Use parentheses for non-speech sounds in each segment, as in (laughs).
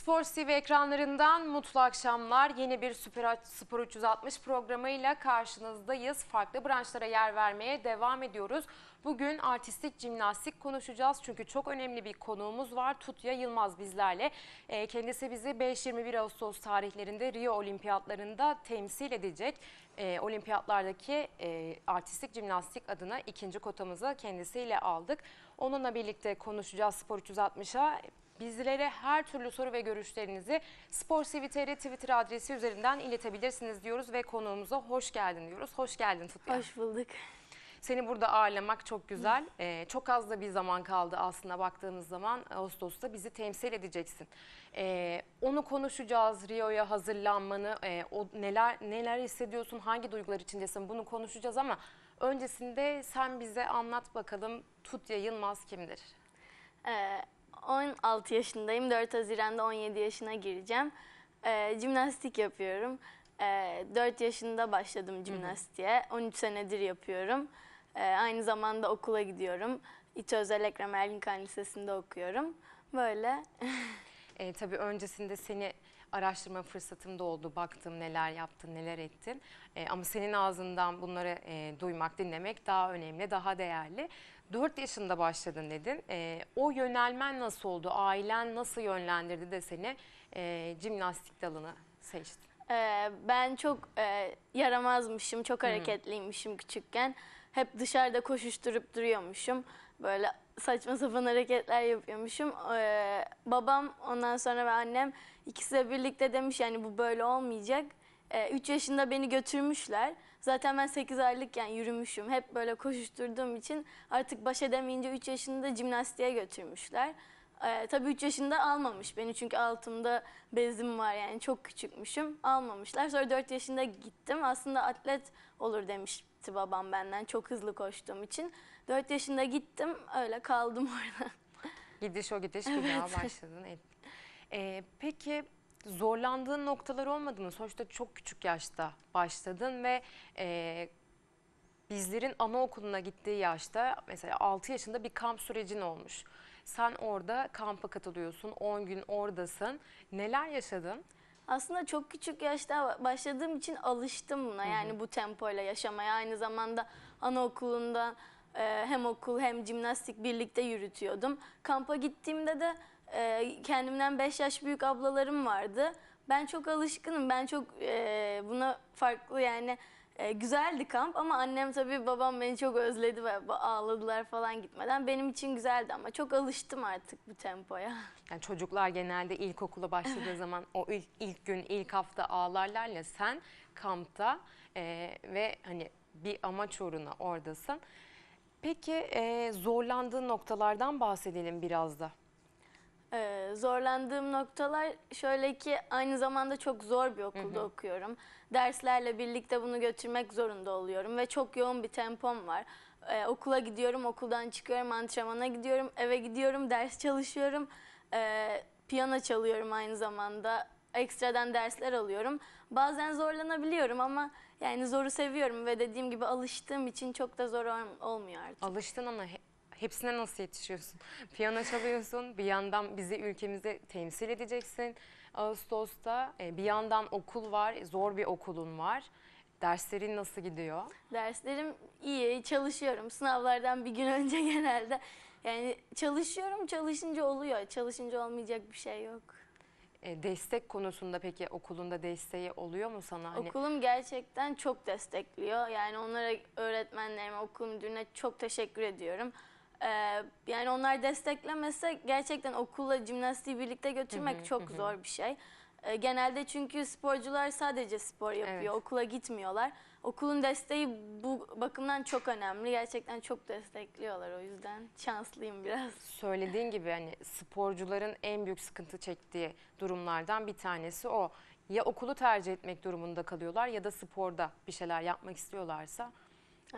Spor TV ekranlarından mutlu akşamlar. Yeni bir Süper Spor 360 programıyla karşınızdayız. Farklı branşlara yer vermeye devam ediyoruz. Bugün artistik jimnastik konuşacağız. Çünkü çok önemli bir konuğumuz var. Tutya Yılmaz bizlerle. Ee, Kendisi bizi 5-21 Ağustos tarihlerinde Rio Olimpiyatlarında temsil edecek. Ee, Olimpiyatlardaki e, artistik jimnastik adına ikinci kotamızı kendisiyle aldık. Onunla birlikte konuşacağız Spor 360'a. Bizlere her türlü soru ve görüşlerinizi Spor Twitter adresi üzerinden iletebilirsiniz diyoruz ve konuğumuza hoş geldin diyoruz. Hoş geldin Tutya. Hoş bulduk. Seni burada ağırlamak çok güzel. Ee, çok az da bir zaman kaldı aslında baktığımız zaman Ağustos'ta bizi temsil edeceksin. Ee, onu konuşacağız. Rio'ya hazırlanmanı, e, o neler neler hissediyorsun, hangi duygular içindesin bunu konuşacağız ama öncesinde sen bize anlat bakalım Tutya Yılmaz kimdir? Ee, 16 yaşındayım. 4 Haziran'da 17 yaşına gireceğim. Ee, jimnastik yapıyorum. Ee, 4 yaşında başladım jimnastiğe. 13 senedir yapıyorum. Ee, aynı zamanda okula gidiyorum. İTÜ Özel Ekrem Erlinkan Lisesi'nde okuyorum. Böyle. (laughs) E, tabii öncesinde seni araştırma fırsatım da oldu. Baktım neler yaptın, neler ettin. E, ama senin ağzından bunları e, duymak, dinlemek daha önemli, daha değerli. 4 yaşında başladın dedin. E, o yönelmen nasıl oldu? Ailen nasıl yönlendirdi de seni e, jimnastik dalını seçtin? Ee, ben çok e, yaramazmışım, çok hareketliymişim küçükken. Hep dışarıda koşuşturup duruyormuşum. Böyle saçma sapan hareketler yapıyormuşum. Ee, babam ondan sonra ve annem ikisi de birlikte demiş yani bu böyle olmayacak. 3 yaşında beni götürmüşler. Zaten ben 8 aylıkken yürümüşüm. Hep böyle koşuşturduğum için artık baş edemeyince 3 yaşında jimnastiğe götürmüşler. Ee, tabii 3 yaşında almamış beni çünkü altımda bezim var yani çok küçükmüşüm. Almamışlar. Sonra 4 yaşında gittim. Aslında atlet olur demişti babam benden çok hızlı koştuğum için. 4 yaşında gittim öyle kaldım orada. Gidiş o gidiş bir (laughs) daha başladın. ettin. E, peki zorlandığın noktalar olmadı mı? Sonuçta çok küçük yaşta başladın ve e, bizlerin anaokuluna gittiği yaşta mesela 6 yaşında bir kamp sürecin olmuş. Sen orada kampa katılıyorsun, 10 gün oradasın. Neler yaşadın? Aslında çok küçük yaşta başladığım için alıştım buna. Yani bu tempoyla yaşamaya. Aynı zamanda anaokulunda e, hem okul hem jimnastik birlikte yürütüyordum. Kampa gittiğimde de e, kendimden 5 yaş büyük ablalarım vardı. Ben çok alışkınım. Ben çok e, buna farklı yani e, güzeldi kamp ama annem tabii babam beni çok özledi ve ağladılar falan gitmeden. Benim için güzeldi ama çok alıştım artık bu tempoya. (laughs) Yani çocuklar genelde ilkokula başladığı (laughs) zaman o ilk, ilk gün, ilk hafta ağlarlar ya sen kampta e, ve hani bir amaç uğruna oradasın. Peki e, zorlandığın noktalardan bahsedelim biraz da. Ee, zorlandığım noktalar şöyle ki aynı zamanda çok zor bir okulda okuyorum. Derslerle birlikte bunu götürmek zorunda oluyorum ve çok yoğun bir tempom var. Ee, okula gidiyorum, okuldan çıkıyorum, antrenmana gidiyorum, eve gidiyorum, ders çalışıyorum. Ee, piyano çalıyorum aynı zamanda. Ekstradan dersler alıyorum. Bazen zorlanabiliyorum ama yani zoru seviyorum ve dediğim gibi alıştığım için çok da zor ol- olmuyor artık. Alıştın ama hepsine nasıl yetişiyorsun? Piyano çalıyorsun, bir yandan bizi ülkemizde temsil edeceksin Ağustos'ta. E, bir yandan okul var, zor bir okulun var. Derslerin nasıl gidiyor? Derslerim iyi, çalışıyorum. Sınavlardan bir gün (laughs) önce genelde. Yani çalışıyorum, çalışınca oluyor. Çalışınca olmayacak bir şey yok. E, destek konusunda peki okulunda desteği oluyor mu sana? Hani Okulum gerçekten çok destekliyor. Yani onlara, öğretmenlerime, okul müdürüne çok teşekkür ediyorum. Ee, yani onlar desteklemese gerçekten okulla jimnastiği birlikte götürmek çok zor bir şey. Ee, genelde çünkü sporcular sadece spor yapıyor, Evet. okula gitmiyorlar. Okulun desteği bu bakımdan çok önemli. Gerçekten çok destekliyorlar o yüzden. Şanslıyım biraz. söylediğin gibi hani sporcuların en büyük sıkıntı çektiği durumlardan bir tanesi o. Ya okulu tercih etmek durumunda kalıyorlar ya da sporda bir şeyler yapmak istiyorlarsa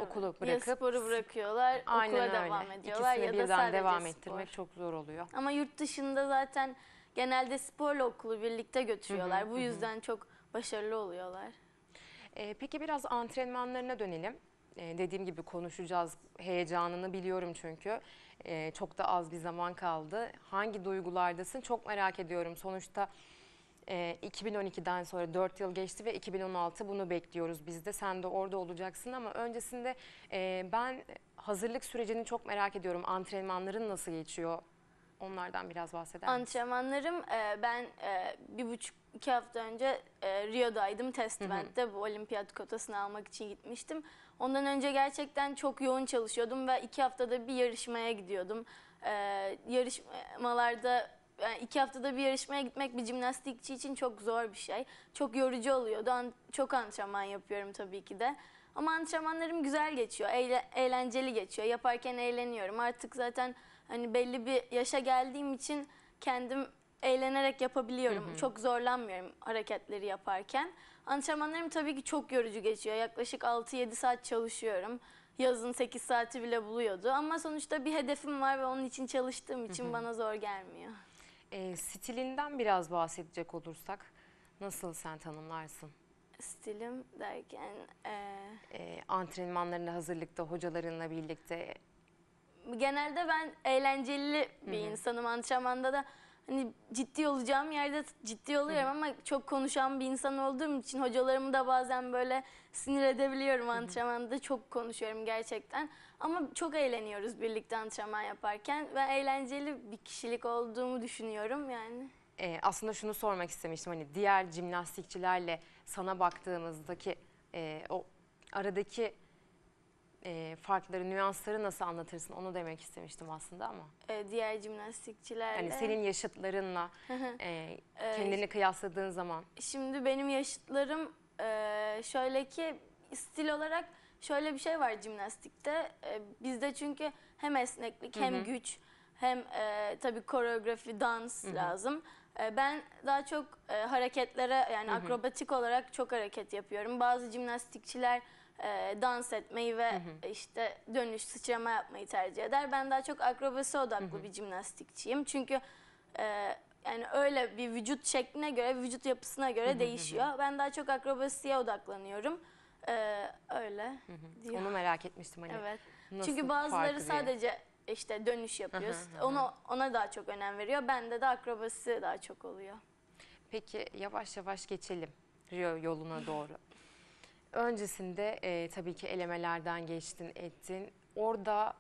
okulu bırakıp ya sporu bırakıyorlar, Aynen okula öyle. devam ediyorlar İkisini ya da birden sadece devam spor. ettirmek çok zor oluyor. Ama yurt dışında zaten genelde sporla okulu birlikte götürüyorlar. Bu yüzden çok başarılı oluyorlar. Ee, peki biraz antrenmanlarına dönelim. e, dediğim gibi konuşacağız. Heyecanını biliyorum çünkü. E, çok da az bir zaman kaldı. Hangi duygulardasın çok merak ediyorum. Sonuçta e, 2012'den sonra 4 yıl geçti ve 2016 bunu bekliyoruz biz de. Sen de orada olacaksın ama öncesinde e, ben hazırlık sürecini çok merak ediyorum. Antrenmanların nasıl geçiyor? Onlardan biraz bahseder misin? Antrenmanlarım e, ben e, bir buçuk iki hafta önce e, Rio'daydım test eventte bu olimpiyat kotasını almak için gitmiştim. Ondan önce gerçekten çok yoğun çalışıyordum ve iki haftada bir yarışmaya gidiyordum. E, yarışmalarda yani iki haftada bir yarışmaya gitmek bir jimnastikçi için çok zor bir şey. Çok yorucu oluyordu. An- çok antrenman yapıyorum tabii ki de. Ama antrenmanlarım güzel geçiyor, eğle- eğlenceli geçiyor. Yaparken eğleniyorum. Artık zaten hani belli bir yaşa geldiğim için kendim eğlenerek yapabiliyorum. Çok zorlanmıyorum hareketleri yaparken. Antrenmanlarım tabii ki çok yorucu geçiyor. Yaklaşık 6-7 saat çalışıyorum. Yazın 8 saati bile buluyordu. Ama sonuçta bir hedefim var ve onun için çalıştığım için bana zor gelmiyor. E, stilinden biraz bahsedecek olursak nasıl sen tanımlarsın? Stilim derken eee, E, antrenmanlarında, hazırlıkta, hocalarınla birlikte genelde ben eğlenceli bir insanım. Antrenmanda da hani ciddi olacağım yerde ciddi oluyorum ama çok konuşan bir insan olduğum için hocalarımı da bazen böyle sinir edebiliyorum antrenmanda. Çok konuşuyorum gerçekten. Ama çok eğleniyoruz birlikte antrenman yaparken ve eğlenceli bir kişilik olduğumu düşünüyorum yani. e, aslında şunu sormak istemiştim. Hani diğer jimnastikçilerle sana baktığımızdaki e, o aradaki e, farkları, nüansları nasıl anlatırsın onu demek istemiştim aslında ama. Ee, diğer jimnastikçilerle. Hani senin yaşıtlarınla e, kendini kıyasladığın zaman Şimdi benim yaşıtlarım eee, şöyle ki stil olarak şöyle bir şey var jimnastikte. Eee, bizde çünkü hem esneklik hem güç hem eee tabii koreografi, dans lazım. Eee, ben daha çok eee, hareketlere yani akrobatik olarak çok hareket yapıyorum. Bazı jimnastikçiler eee, dans etmeyi ve işte dönüş, sıçrama yapmayı tercih eder. Ben daha çok akrobasi odaklı bir jimnastikçiyim. Çünkü eee, yani öyle bir vücut şekline göre, vücut yapısına göre değişiyor. Ben daha çok akrobasiye odaklanıyorum. Ee, öyle diyor. onu merak etmiştim hani. Evet. nasıl Çünkü farkı bazıları diye. sadece işte dönüş yapıyoruz. Ona ona daha çok önem veriyor. Bende de akrobasi daha çok oluyor. Peki yavaş yavaş geçelim Rio yoluna doğru. (laughs) Öncesinde e, tabii ki elemelerden geçtin, ettin. Orada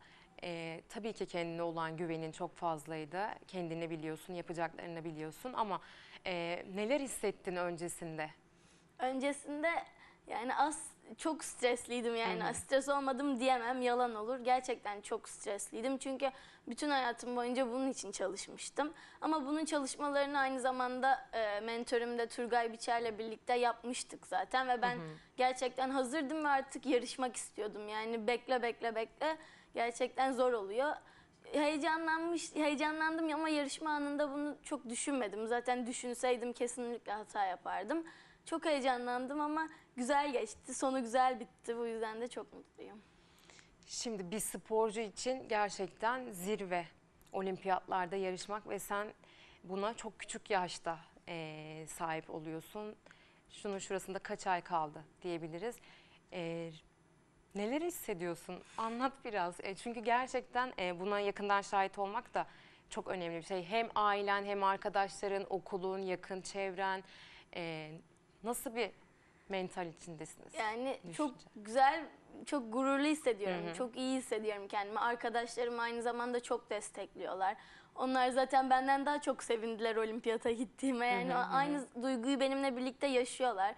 e, tabii ki kendine olan güvenin çok fazlaydı. Kendini biliyorsun, yapacaklarını biliyorsun ama e, neler hissettin öncesinde? Öncesinde yani az çok stresliydim yani stres olmadım diyemem yalan olur. Gerçekten çok stresliydim çünkü bütün hayatım boyunca bunun için çalışmıştım. Ama bunun çalışmalarını aynı zamanda e, mentörüm de Turgay Biçer'le birlikte yapmıştık zaten ve ben gerçekten hazırdım ve artık yarışmak istiyordum. Yani bekle bekle bekle gerçekten zor oluyor heyecanlanmış, heyecanlandım ama yarışma anında bunu çok düşünmedim. Zaten düşünseydim kesinlikle hata yapardım. Çok heyecanlandım ama güzel geçti. Sonu güzel bitti. Bu yüzden de çok mutluyum. Şimdi bir sporcu için gerçekten zirve olimpiyatlarda yarışmak ve sen buna çok küçük yaşta eee, sahip oluyorsun. Şunun şurasında kaç ay kaldı diyebiliriz. Eee, neler hissediyorsun? Anlat biraz. E, çünkü gerçekten e, buna yakından şahit olmak da çok önemli bir şey. Hem ailen hem arkadaşların, okulun, yakın çevren e, nasıl bir mental içindesiniz? Yani Düşünce. çok güzel, çok gururlu hissediyorum. Çok iyi hissediyorum kendimi. Arkadaşlarım aynı zamanda çok destekliyorlar. Onlar zaten benden daha çok sevindiler olimpiyata gittiğime. Yani o- aynı duyguyu benimle birlikte yaşıyorlar.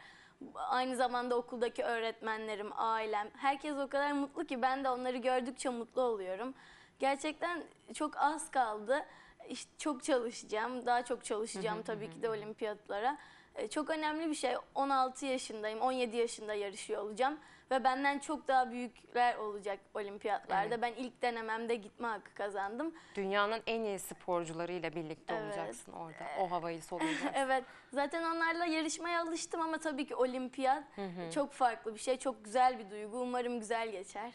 Aynı zamanda okuldaki öğretmenlerim, ailem, herkes o kadar mutlu ki ben de onları gördükçe mutlu oluyorum. Gerçekten çok az kaldı. İşte çok çalışacağım, daha çok çalışacağım tabii ki de olimpiyatlara. E, Çok önemli bir şey. 16 yaşındayım, 17 yaşında yarışıyor olacağım. Ve benden çok daha büyükler olacak olimpiyatlarda. Ben ilk denememde gitme hakkı kazandım. Dünyanın en iyi sporcularıyla birlikte Evet. olacaksın orada. O havayı soluyacaksın. (laughs) Evet, zaten onlarla yarışmaya alıştım ama tabii ki olimpiyat çok farklı bir şey. Çok güzel bir duygu. Umarım güzel geçer.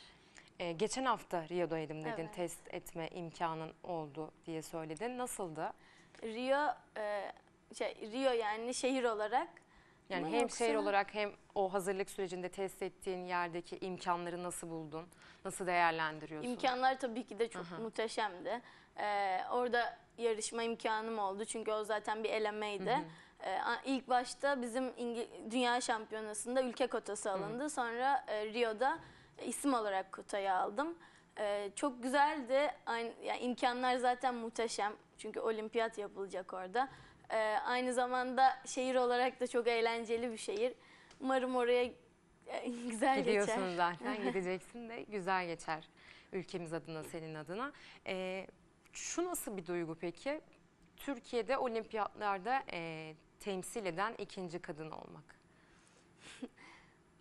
Ee, geçen hafta Rio'daydım dedin. Evet. Test etme imkanın oldu diye söyledin. Nasıldı? Rio, e, şey, Rio yani şehir olarak Yani Ama hem yoksa- şehir olarak hem o hazırlık sürecinde test ettiğin yerdeki imkanları nasıl buldun? Nasıl değerlendiriyorsun? İmkanlar tabii ki de çok muhteşemdi. Ee, orada yarışma imkanım oldu çünkü o zaten bir elemeydi. Ee, a- ilk başta bizim Dünya Şampiyonası'nda ülke kotası alındı. Sonra e, Rio'da isim olarak kotayı aldım. Ee, çok güzeldi. Aynı, yani imkanlar zaten muhteşem. Çünkü olimpiyat yapılacak orada. Ee, aynı zamanda şehir olarak da çok eğlenceli bir şehir. Umarım oraya e, (laughs) güzel Gidiyorsun geçer. zaten (laughs) gideceksin de güzel geçer ülkemiz adına senin adına. Ee, şu nasıl bir duygu peki? Türkiye'de olimpiyatlarda e, temsil eden ikinci kadın olmak. (laughs)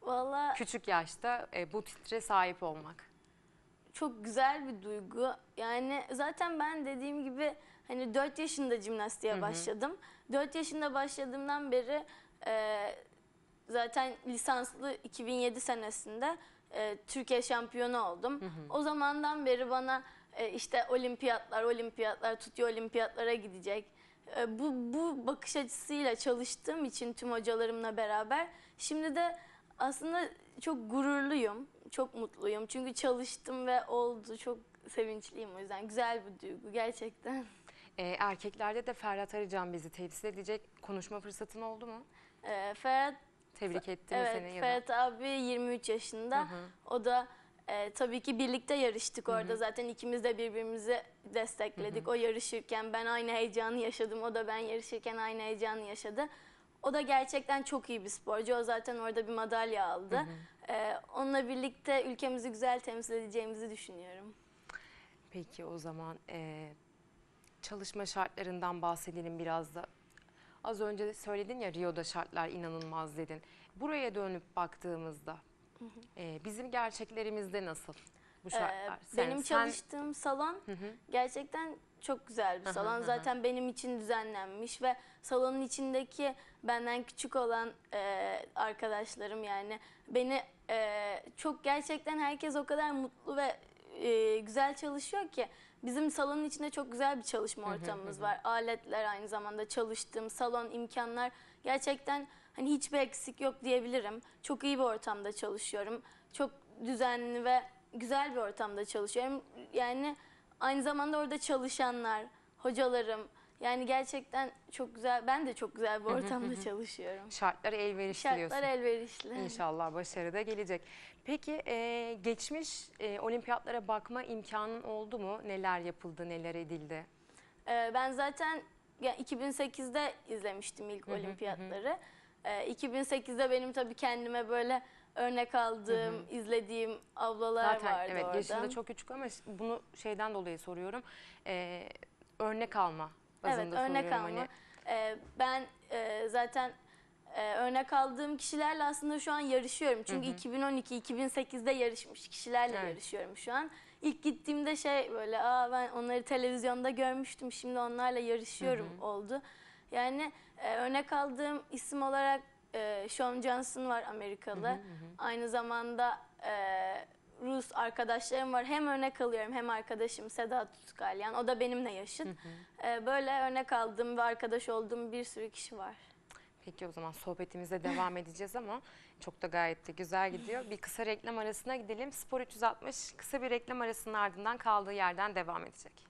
Vallahi Küçük yaşta e, bu titre sahip olmak. çok güzel bir duygu. Yani zaten ben dediğim gibi hani 4 yaşında jimnastiğe başladım. 4 yaşında başladığımdan beri e, zaten lisanslı 2007 senesinde e, Türkiye şampiyonu oldum. O zamandan beri bana e, işte olimpiyatlar, olimpiyatlar tutuyor, olimpiyatlara gidecek. E, bu, bu bakış açısıyla çalıştığım için tüm hocalarımla beraber şimdi de aslında çok gururluyum, çok mutluyum. Çünkü çalıştım ve oldu. Çok sevinçliyim o yüzden. Güzel bir duygu gerçekten. (laughs) E, erkeklerde de Ferhat Arıcan bizi temsil edecek konuşma fırsatın oldu mu? E, Ferhat Tebrik ettim Evet, seni ya da. Ferhat abi 23 yaşında. O da e, tabii ki birlikte yarıştık orada. Zaten ikimiz de birbirimizi destekledik. O yarışırken ben aynı heyecanı yaşadım. O da ben yarışırken aynı heyecanı yaşadı. O da gerçekten çok iyi bir sporcu. O zaten orada bir madalya aldı. E, onunla birlikte ülkemizi güzel temsil edeceğimizi düşünüyorum. Peki o zaman e, çalışma şartlarından bahsedelim biraz da. Az önce söyledin ya Rio'da şartlar inanılmaz dedin. Buraya dönüp baktığımızda e, bizim gerçeklerimizde nasıl bu Ee, şartlar? Sen- benim sen- çalıştığım salon gerçekten çok güzel bir salon. Zaten benim için düzenlenmiş ve salonun içindeki benden küçük olan e, arkadaşlarım yani beni e, çok gerçekten herkes o kadar mutlu ve e, güzel çalışıyor ki bizim salonun içinde çok güzel bir çalışma ortamımız var. Aletler aynı zamanda çalıştığım salon imkanlar gerçekten hani hiçbir eksik yok diyebilirim. Çok iyi bir ortamda çalışıyorum. Çok düzenli ve güzel bir ortamda çalışıyorum. Yani aynı zamanda orada çalışanlar, hocalarım yani gerçekten çok güzel. Ben de çok güzel bir ortamda çalışıyorum. şartlar elverişli Şartlar diyorsun. elverişli. İnşallah başarı da gelecek. Peki e, geçmiş e, olimpiyatlara bakma imkanın oldu mu? Neler yapıldı, neler edildi? Ee, ben zaten ya 2008'de izlemiştim ilk olimpiyatları. Ee, 2008'de benim tabii kendime böyle örnek aldığım, izlediğim ablalar Zaten vardı evet orada. yaşında çok küçük ama bunu şeyden dolayı soruyorum. E, örnek alma bazında Evet örnek soruyorum. alma. Hani, Ee, ben e, zaten e, örnek aldığım kişilerle aslında şu an yarışıyorum. Çünkü 2012-2008'de yarışmış kişilerle Evet. yarışıyorum şu an. İlk gittiğimde şey böyle aa ben onları televizyonda görmüştüm şimdi onlarla yarışıyorum oldu. Yani e, örnek aldığım isim olarak e, Sean Johnson var Amerikalı. Aynı zamanda e, Rus arkadaşlarım var. Hem örnek alıyorum hem arkadaşım Sedat Tutkalyan. O da benimle yaşıt. E, böyle örnek aldığım ve arkadaş olduğum bir sürü kişi var. Peki o zaman sohbetimize devam (laughs) edeceğiz ama çok da gayet de güzel gidiyor. Bir kısa reklam arasına gidelim. Spor 360 kısa bir reklam arasının ardından kaldığı yerden devam edecek.